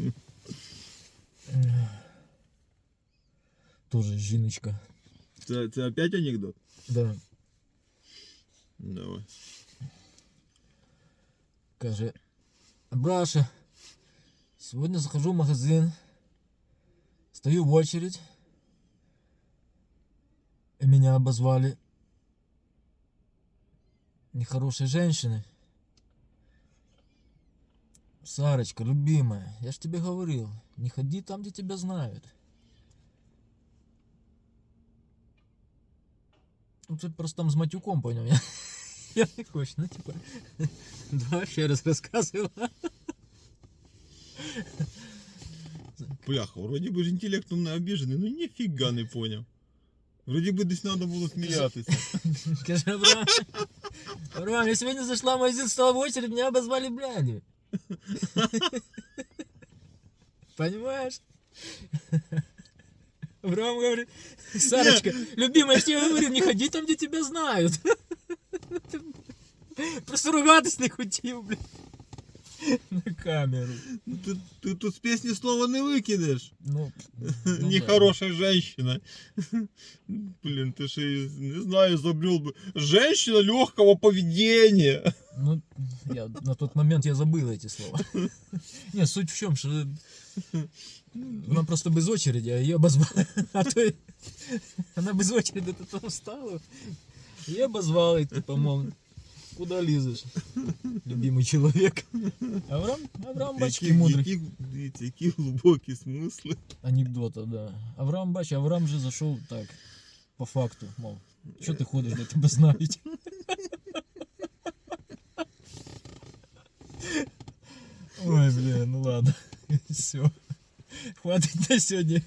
Тоже жіночка. Це, це опять анекдот? Да. Давай. Каже, Браша, сегодня захожу в магазин, стою в очередь, и меня обозвали нехорошей женщиной. Сарочка, любимая, я ж тебе говорил, не ходи там, где тебя знают. Ну, ты просто там с матюком, понял? Я, я не хочу, ну, типа, два ще раз рассказывала. Бляха, вроді би ж інтелектом не обіжений, ну ніфіга не поняв. Вроді би десь треба було сміятися. Скажи, Авраам, Авраам, я сегодня зашла в магазин, стала в очередь, меня обозвали блядью. Понимаешь? Авраам говорит, Сарочка, любимая, я ж тебе говорил, не ходи там, где тебя знают. Просто ругатись не хотів, блядь. На камеру. Ну, Ти, ти тут з пісні слова не викинеш. Ну, ну да. Нехороша женщина. Блін, ти ще й, не знаю, забрел бы. Женщина легкого поведения. Ну, я, на тот момент я забыл эти слова. Не, суть в чем, что она просто без очереди, а ее обозвали. А то и- она без очереди до того встала. Я обозвал и типа, мол, куда лезешь, любимый человек. Авраам, Авраам Бачки Які, мудрый. які, дивіться, які глибокі смисли. Анекдота, да. Авраам Бач, Авраам же зашел так, по факту, мол, что ты ходишь, да тебя знают. Ой, бля, ну ладно. Все. Хватит на сегодня